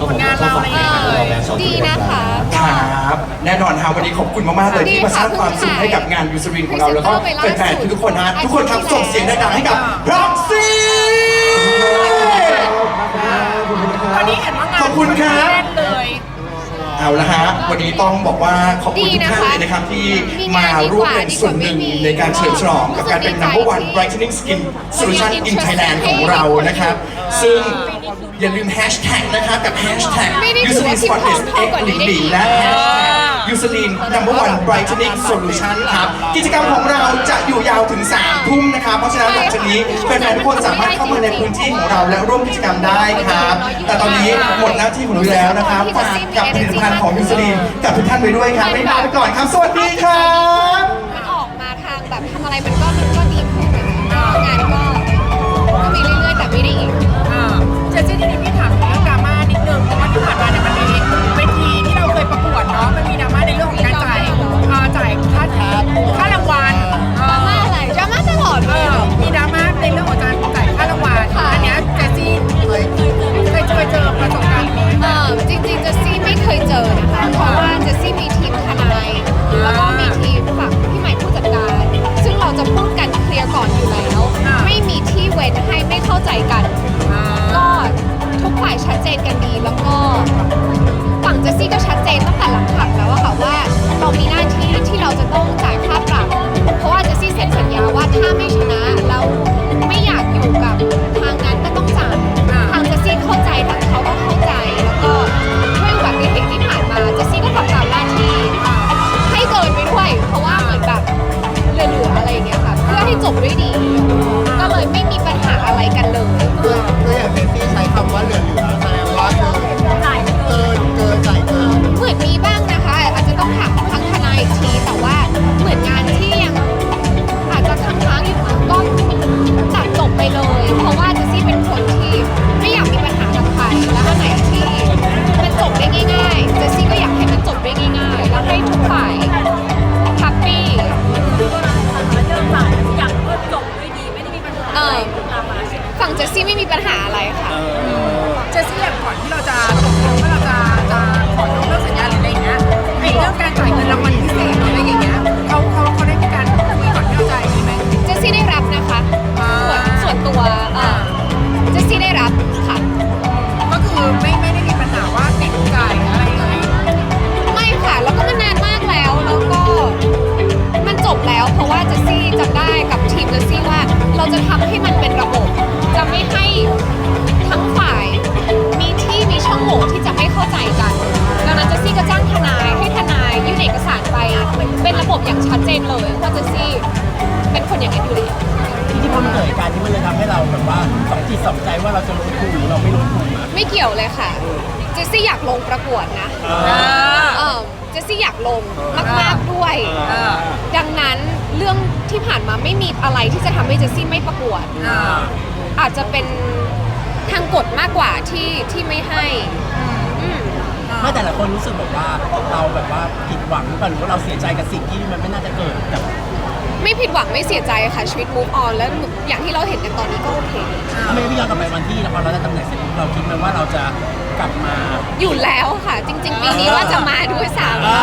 ผลงานเราอะไรอย่างเงี้ยเลยดีนะคะ ครับแน่นอนครับวันนี้ขอบคุณมากๆเลยที่มาสร้างความสุขให้กับงานยูสรินของเราแล้วก็แฟนๆทุกคนนะทุกคนครับส่งเสียงดังๆให้กับร็อกซี่ วันนี้เห็นว่างาน ขอบคุณครับแน่น เลยเอาละฮะวันนี้ต้องบอกว่าขอบคุณทุกท่านเลยนะครับที่มาร่วมเป็นส่วนหนึ่งในการเฉลิมฉลองกับการเป็น number one brightening skin solution in Thailand ของเรานะครับ ซึ่งอย่าลืมแฮชแท็กนะครับกับแฮชแท็กไม่ได้ยูถืสอลิว่านสปอตเนสพิมพ์เอ็ก พร้อมๆก่อนลิไม่งได้บีและแฮชแท็กยูสลิน number one brightening solution ครับ กิจกรรมของเราจะอยู่ยาวถึง 3 ทุ่มนะครับ เพราะฉะนั้นหลังจากนี้แฟนๆทุกคนสามารถเข้ามาในพื้นที่ของเราและร่วมกิจกรรมได้ครับ แต่ตอนนี้หมดหน้าที่ของเราแล้วนะครับฝากกับผลิตภัณฑ์ของยูสลินกับทุกท่านไปด้วยครับไม่ลาไปก่อนครับ สวัสดีครับมันออกมาทางแบบทำอะไรมันก็มันก็ดีขึ้นนะคะงานก็ก็มีเรื่อยๆแต่ไม่ได้อีก มีหน้าที่ที่เราจะต้องจ่ายค่าปรับ เพราะว่าเจสซี่เซ็นสัญญาว่าถ้าไม่ชนะแล้วไม่อยากอยู่กับทางนั้นก็ต้องจ่ายทางเจสซี่เข้าใจทางเขาก็เข้าใจแล้วก็ด้วยอุบัติเหตุที่ผ่านมาเจสซี่ก็ทำตามหน้าที่ให้เกินไปด้วยเพราะว่าเหมือนแบบเหลือๆอะไรอย่างเงี้ยค่ะเพื่อให้จบด้วยดี ก็เลยไม่ ฝั่งเจสซี่ไม่มีปัญหาอะไรค่ะ เจสซี่อย่างก่อนที่เราจะตก ชัดเจนเลยว่าเจสซี่เป็นคนอย่างนั้นอยู่แล้วที่พอมันเกิดเหตุการณ์ที่มันเลยทำให้เราแบบว่าสองจิตสองใจว่าเราจะลงทุนหรือเราไม่ลงทุนอะไม่เกี่ยวเลยค่ะ เจสซี่อยากลงประกวดนะอ่าเออเจสซี่อยากลงมากๆด้วยอ่าดังนั้นเรื่องที่ผ่านมาไม่มีอะไรที่จะทำให้เจสซี่ไม่ประกวดอ่าอาจจะเป็นทางกฎมากกว่าที่ที่ไม่ให้อืม ไม่แต่ละคนรู้สึกแบบว่าเราแบบว่าผิดหวังหรือเปล่าหรือว่าเราเสียใจกับสิ่งที่มันไม่น่าจะเกิดกับไม่ผิดหวังไม่เสียใจค่ะชีวิต move on แล้วอย่างที่เราเห็นกันตอนนี้ก็โอเคถ้าไม่ได้พี่ย้อนกลับไปวันที่พอเราได้ตำแหน่งเสร็จปุ๊บเราคิดไหมว่าเราจะกลับมา อยู่แล้วค่ะ จริง ๆ ปีนี้ว่าจะมาด้วยซ้อ่า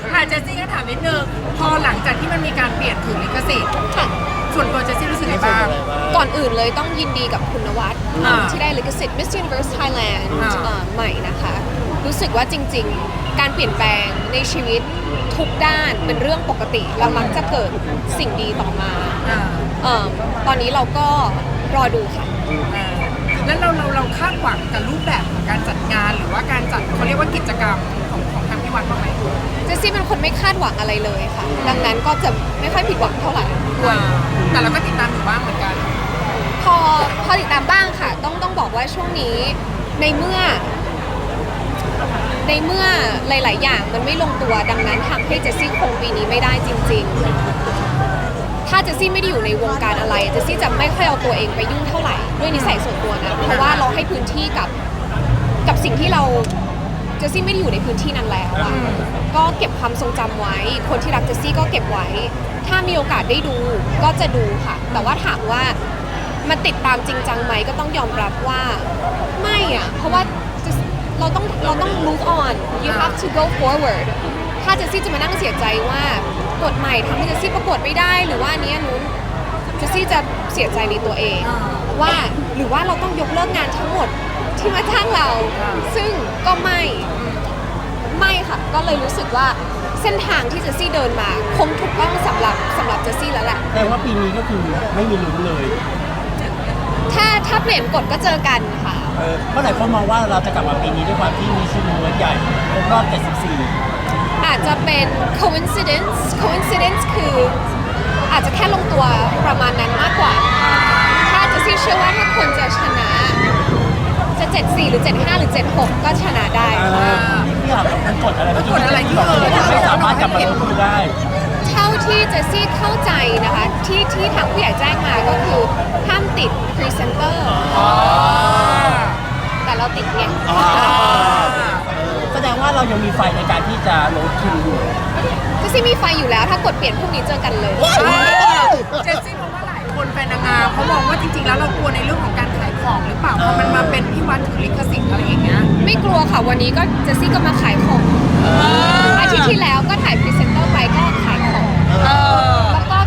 ำอ่าเจสซี่ก็ถามนิดนึงพอหลังจากที่มันมีการเปลี่ยนถือลิขสิทธิ์ค่ะ ส่วนตัวเจสซี่รู้สึกไงบ้าง ก่อนอื่นเลยต้องยินดีกับคุณนวัดอ่าที่ได้ลิขสิทธิ์ Miss Universe Thailand อ่าเอ่อใหม่นะคะ รู้สึกว่าจริง ๆ การเปลี่ยนแปลงในชีวิตทุกด้านเป็นเรื่องปกติแล้วมักจะเกิดสิ่งดีต่อมาอ่าเอ่อตอนนี้เราก็รอดูค่ะ อ่าแล้วเราเราเราคาดหวังกับรูปแบบของการจัดงานหรือว่าการจัดเขาเรียกว่ากิจกรรมของของทางพี่วัดบ้างไหมเจสซี่เป็นคนไม่คาดหวังอะไรเลยค่ะ ดังนั้นก็จะไม่ค่อยผิดหวังเท่าไหร่อ่าแต่เราก็ติดตามอยู่บ้างเหมือนกัน พอพอติดตามบ้างค่ะ ต้องต้องบอกว่าช่วงนี้ในเมื่อ ในเมื่อหลาย ๆ อย่างมันไม่ลงตัวดังนั้นทำให้เจสซี่คงปีนี้ไม่ได้จริง ๆ ถ้าเจสซี่ไม่ได้อยู่ในวงการอะไรเจสซี่จะไม่ค่อยเอาตัวเองไปยุ่งเท่าไหร่ด้วยนิสัยส่วนตัวนะเพราะว่าเราให้พื้นที่กับกับสิ่งที่เราเจสซี่ไม่ได้อยู่ในพื้นที่นั้นแล้วอะก็เก็บความทรงจำไว้ คนที่รักเจสซี่ก็เก็บไว้ ถ้ามีโอกาสได้ดูก็จะดูค่ะ แต่ว่าถามว่ามันติดตามจริงจังไหมก็ต้องยอมรับว่า ไม่อะเพราะว่า เราต้องเราต้อง move on you have to go forward ถ้าเจสซี่จะมานั่งเสียใจว่ากฎใหม่ทำให้เจสซี่ประกวดไม่ได้หรือว่าอันนี้อันนู้นเจสซี่จะเสียใจในตัวเอง ว่าหรือว่าเราต้องยกเลิกงานทั้งหมดที่มาจ้างเรา ซึ่งก็ไม่ไม่ค่ะ ก็เลยรู้สึกว่าเส้นทางที่เจสซี่เดินมา คงถูกต้องสำหรับสำหรับเจสซี่แล้วแหละ แต่ว่าปีนี้ก็คือไม่มีลุ้นเลยถ้าถ้า เปลี่ยนกฎก็เจอกันค่ะ เออเพราะหลายคนมองว่าเราจะกลับมาปีนี้ด้วยความที่มีชื่อมูลใหญ่ครบรอบ 74 อาจจะเป็น coincidence coincidence คืออาจจะแค่ลงตัวประมาณนั้นมากกว่า ถ้าเจสซี่เชื่อว่าถ้าคนจะชนะ จะ 74 หรือ 75 หรือ 76 ก็ชนะได้เออพี่ถามมันกดอะไรมันกดอะไรที่เออไม่สามารถกลับมาลงทุนได้เท่าที่เจสซี่เข้าใจนะคะที่ที่ทางผู้ใหญ่แจ้งมาก็คือห้ามติดพรีเซนเตอร์แต่เราติดไงแสดงว่าเรายังมีไฟในการที่จะลงทุนอยู่เจสซี่มีไฟอยู่แล้วถ้ากดเปลี่ยนพรุ่งนี้เจอกันเลยเจสซี่เพราะว่าหลายคนแฟนนางงามเขามองว่าจริงๆ แล้วเรากลัวในเรื่องของการขายของหรือเปล่าเพราะมันมาเป็นพี่วัดถือลิขสิทธิ์อะไรอย่างเงี้ยไม่กลัวค่ะวันนี้ก็เจสซี่ก็มาขายของอาทิตย์ที่แล้วก็ถ่ายพรีเซนเตอร์ไปก็ขายของ เออแล้วก็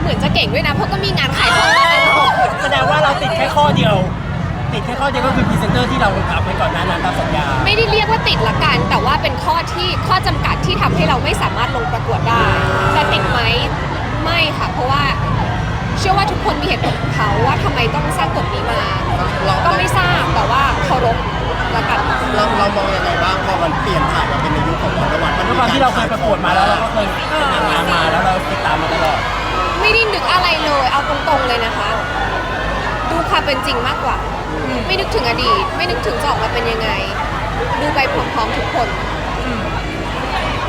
เหมือนจะเก่งด้วยนะ เพราะก็มีงานขายของตลอดแสดงว่าเราติดแค่ข้อเดียว ติดแค่ข้อเดียวก็คือพรีเซนเตอร์ที่เราทำไปก่อนหน้านั้นตามสัญญา ไม่ได้เรียกว่าติดละกัน แต่ว่าเป็นข้อที่ข้อจำกัดที่ทำให้เราไม่สามารถลงประกวดได้ แต่ติดไหมไม่ค่ะ เพราะว่า เชื่อว่าทุกคนมีเหตุผลของเขาว่าทำไมต้องสร้างกฎนี้มาก็ไม่ทราบแต่ว่าเคารพละกัน เราเรามองยังไงบ้างพอ มันเปลี่ยนถ่ายมาเป็นในยุคของวันวันมันด้วยความที่เราเคยประกวดมาแล้วเราก็เคยเป็นนางงามมาแล้วเราติดตามมาตลอดไม่ได้นึกอะไรเลย เอาตรงๆเลยนะคะ ดูความเป็นจริงมากกว่า ไม่นึกถึงอดีต ไม่นึกถึงจะออกมาเป็นยังไง ดูไปพร้อมๆทุกคน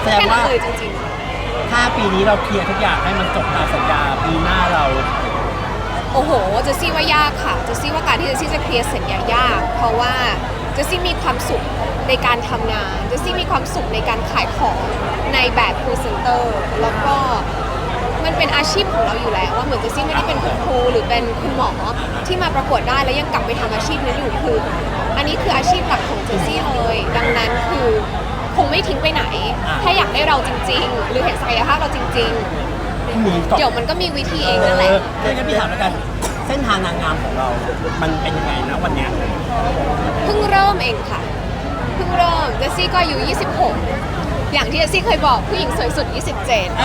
แสดงแค่นั้ว่านเลยจริงถ้าปีนี้เราเคลียร์ทุกอย่างให้มันจบตามสัญญาปีหน้าเรา ๆ โอ้โหเจสซี่ว่ายากค่ะเจสซี่ว่าการที่เจสซี่จะเคลียร์สัญญายาก เพราะว่า เจสซี่มีความสุขในการทำงานเจสซี่มีความสุขในการขายของในแบบพรีเซนเตอร์แล้วก็มันเป็นอาชีพของเราอยู่แล้วว่าเหมือนเจสซี่ไม่ได้เป็นคุณครูหรือเป็นคุณหมอที่มาประกวดได้แล้วยังกลับไปทำอาชีพนั้นอยู่คือ อันนี้คืออาชีพหลักของเจสซี่เลย ดังนั้นคือคงไม่ทิ้งไปไหน ถ้าอยากได้เราจริง ๆ หรือเห็นศักยภาพเราจริงมีๆเดี๋ยวมันก็มีวิธีเองนั่นแหละ เอองั้นพี่ถามแล้วกัน เส้นทางนางงามของเรา มันเป็นยังไงนะวันเนี้ยเพิ่งเริ่มเองค่ะ เพิ่งเริ่มเจสซี่ก็อายุ 26 อย่างที่เจสซี่เคยบอกผู้หญิงสวยสุด 27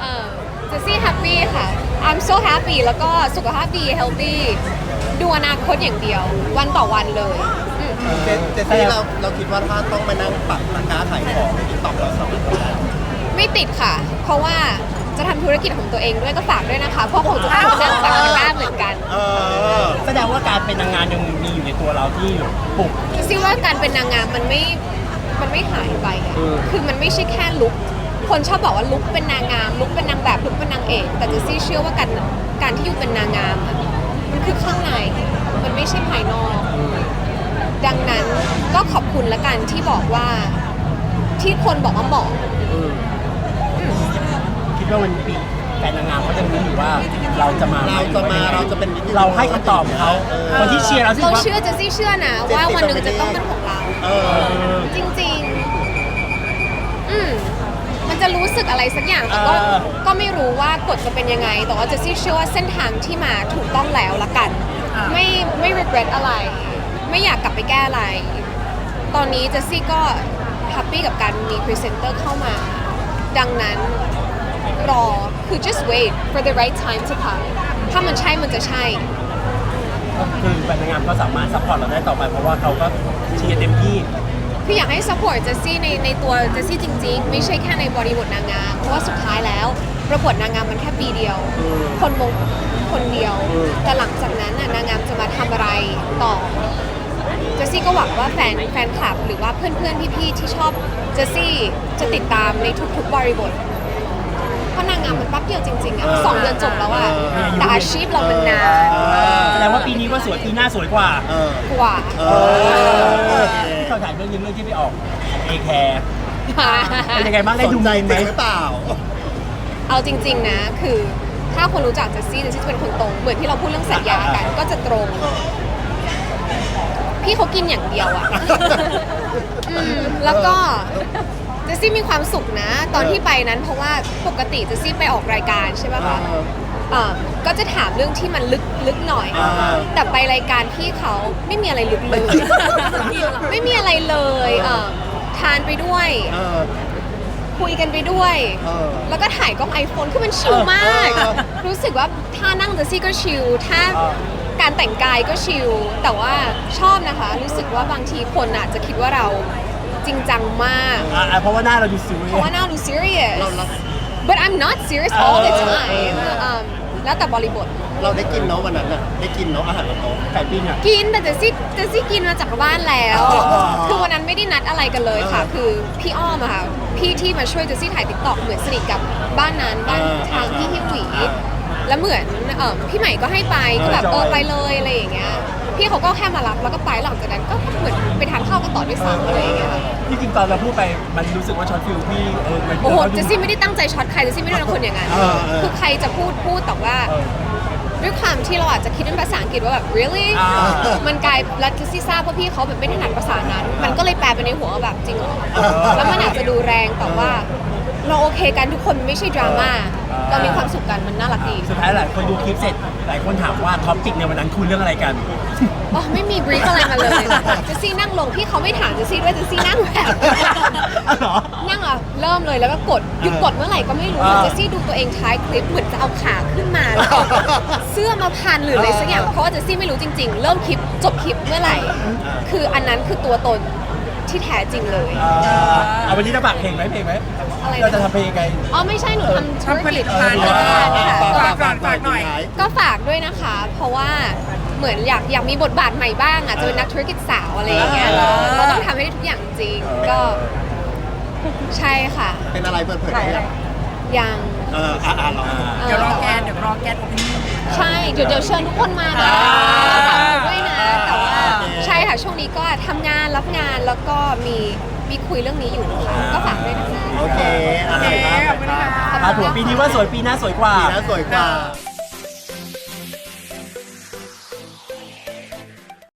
เออเจสซี่แฮปปี้ค่ะ I'm so happy แล้วก็สุขภาพดี healthy ดูอนาคตอย่างเดียว วันต่อวันเลยอืมเจเจสซี่เราเราคิดว่าถ้าต้องไปนั่งปักตะกร้าขายของในติ๊กต็อกเราสามารถทำได้ไม่ติดค่ะ เพราะว่า จะทำธุรกิจของตัวเองด้วยก็ฝากด้วยนะคะเพราะคงจะทำเรื่องต่างๆเหมือนกันเออแสดงว่าการเป็นนางงามยังมีอยู่ในตัวเราที่ปลุกเจสซี่ว่าการเป็นนางงามมันไม่มันไม่หายไปอะอืม คือมันไม่ใช่แค่ลุกคนชอบบอกว่าลุกเป็นนางงามลุกเป็นนางแบบลุกเป็นนางเอกแต่เจสซี่เชื่อว่าการการที่อยู่เป็นนางงามอะมันคือข้างในมันไม่ใช่ภายนอก ดังนั้นก็ขอบคุณละกันที่บอกว่าที่คนบอกว่าเหมาะ คิดว่าวันปีแฟนนางงามเขาจะรู้อยู่ว่าเราจะมาเราจะมาเราจะเป็นวิธีเราให้คำตอบเขาเออคนที่เชียร์เราสิเราว่า เชื่อเจสซี่เชื่อนะว่าวันหนึ่งจะต้องเป็นของเรา เออ จริงๆ อืมมันจะรู้สึกอะไรสักอย่าง แต่ก็ เออ ก็ไม่รู้ว่ากฎจะเป็นยังไง แต่ว่าเจสซี่เชื่อว่าเส้นทางที่มาถูกต้องแล้วละกันอ่าไม่ ไม่ regret อะไร ไม่อยากกลับไปแก้อะไร ตอนนี้เจสซี่ก็แฮปปี้กับการมีพรีเซนเตอร์เข้ามา ดังนั้น รอคือ just wait for the right time to come ถ้ามันใช่มันจะใช่ คือแฟนนางงามก็สามารถซัพพอร์ตเราได้ต่อไปเพราะว่าเขาก็เชียร์เต็มที่ คืออยากให้ support เจสซี่ในในตัวเจสซี่จริง ๆ ไม่ใช่แค่ในบริบทนางงาม เพราะว่าสุดท้ายแล้ว ประกวดนางงามมันแค่ปีเดียวคนมงคนเดียวแต่หลังจากนั้นน่ะนางงามจะมาทำอะไรต่อ เจสซี่ก็หวังว่าแฟนแฟนคลับ หรือว่าเพื่อนๆ พี่ๆ ที่ชอบเจสซี่จะติดตามในทุกๆ บริบท เพราะนางงามมันแป๊บเดียวจริงๆอะสองเดือนจบแล้วอะแต่อาชีพเรามันนานแสดงว่าปีนี้ว่าสวยปีหน้าสวยกว่า เออ กว่าเออ ที่เขาถ่ายเรื่องนึงเรื่องที่ไปออกเอแคร์เป็นยังไงบ้างได้สดูนใจไหม จริงหรือเปล่า เอาจริง ๆ นะ คือถ้าคนรู้จักเจสซี่เจสซี่จะเป็นคนตรง เหมือนที่เราพูดเรื่องสัญญากันก็จะตรงพพี่เขากินอย่างเดียวอะ อืมแล้วก็เจสซี่มีความสุขนะ ตอนที่ไปนั้นเพราะว่าปกติเจสซี่ไปออกรายการใช่ไหมคะเอ่อก็จะถามเรื่องที่มันลึกลึกหน่อย อ่า แต่ไปรายการพี่เขาไม่มีอะไรลึกเลย ไม่มีอะไรเลยเอ่อทานไปด้วย เออ คุยกันไปด้วย เออ แล้วก็ถ่ายกล้องไอโฟนคือมันชิลมาก เออรู้สึกว่าถ้านั่งเจสซี่ก็ชิลถ้าการแต่งกายก็ชิลแต่ว่าชอบนะคะ รู้สึกว่าบางทีคนอาจจะคิดว่าเรา จริงจังมาก อะอะเพราะว่าหน้าเราดูซีเรีเพยราะสว่าหน่าดู serious เราเรา but I'm not serious all the เออ time อืมแล้วแต่บริบท เราได้กินเนาะวันนั้นน่ะได้กินเนาะอาหารบนโต๊ะไก่ปิ้งอะ กินแต่เจสซี่เจสซี่กินมาจากบ้านแล้ว อ๋อคือวันนั้นไม่ได้นัดอะไรกันเลยค่ะเออคือพี่อ้อมอะค่ะ พี่ที่มาช่วยเจสซี่ถ่ายติ๊กต็อกเหมือนสนิทกับบ้านนั้นบ้านเออทางพี่ฮิวหวีเออแล้วเหมือนเออพี่ใหม่ก็ให้ไปก็แบบเออจอยเออไปเลยอะไรอย่างเงี้ย พี่เขาก็แค่มารับแล้วก็ไปหลังจากนั้นก็เหมือนไปทานข้าวกันต่อด้วยซ้ำอะไรอย่างเงี้ยค่ะที่จริงตอนเราพูดไปมันรู้สึกว่าช็อตฟิลพี่เออมันโอ้โหราดูเจสซี่ไม่ได้ตั้งใจช็อตใครเจสซี่ไม่ได้เป็นคนอย่างนั้นเออเออคือใครจะพูดพูดแต่ว่าเออด้วยความที่เราอาจจะคิดเป็นภาษาอังกฤษว่าแบบ really อ่ามันกลายแล้วที่ซี่ทราบว่าพี่เขาแบบไม่ถนัดภาษานั้น มันก็เลยแปลไปในหัวว่าแบบจริงเหรอแล้วมันอาจจะดูแรงแต่ว่าเราโอเคกันทุกคนไม่ใช่ดราม่า เรามีความสุขกันมันน่ารักดีสุดท้ายหลายคนดูคลิปเสร็จ หลายคนถามว่าท็อปปิกในวันนั้นคุยเรื่องอะไรกัน อ๋อไม่มีบรีฟอะไรมาเลยเจสซี่นั่งลงพี่เขาไม่ถามเจสซี่ด้วยเจสซี่นั่งแบบอ๋อเหรอ นั่งอะเริ่มเลยแล้วก็กดหยุดกดเมื่อไหร่ก็ไม่รู้อ่า เจสซี่ดูตัวเองท้ายคลิปเหมือนจะเอาขาขึ้นมาแล้วเอาเสื้อมาพันหรืออะไรสักอย่างเพราะว่าเจสซี่ไม่รู้จริง ๆ เริ่มคลิปจบคลิปเมื่อไหร่ คืออันนั้นคือตัวตน ที่แท้จริงเลยอ่าเอาวันนี้จะฝากเพลงไหมเพลงไหมอะไรนะ เราจะทำเพลงไง อ๋อไม่ใช่หนูทำธุรทำผกิลิจตภัณฑ์ที่บ้านค่ะ ฝากฝากฝากหน่อย ก็ฝากด้วยนะคะ เพราะว่าเหมือนอยากอยากมีบทบาทใหม่บ้างอะจะเป็นนักธุรกิจสาวอะไรอย่างเงี้ยอ่าเราต้องทำให้ได้ทุกอย่างจริง ก็ใช่ค่ะ เป็นอะไรเปิดเผยได้ยังยังเอออะอะเรา เดี๋ยวรอแกนเดี๋ยวรอแกน ใช่ เดี๋ยวเดี๋ยวเชิญทุกคนมานะอ่า ฝากด้วยนะแต่ว่าโอเคใช่ค่ะ ช่วงนี้ก็ทำงานรับงานแล้วก็มีมีคุยเรื่องนี้อยู่ค่ะก็ฝากด้วยนะคะ โอเคอะโอเคถ่ายภาพขอบคุณค่ะ อ่าถั่วปีนี้ว่าสวยปีหน้าสวยกว่าดีนะสวยกว่า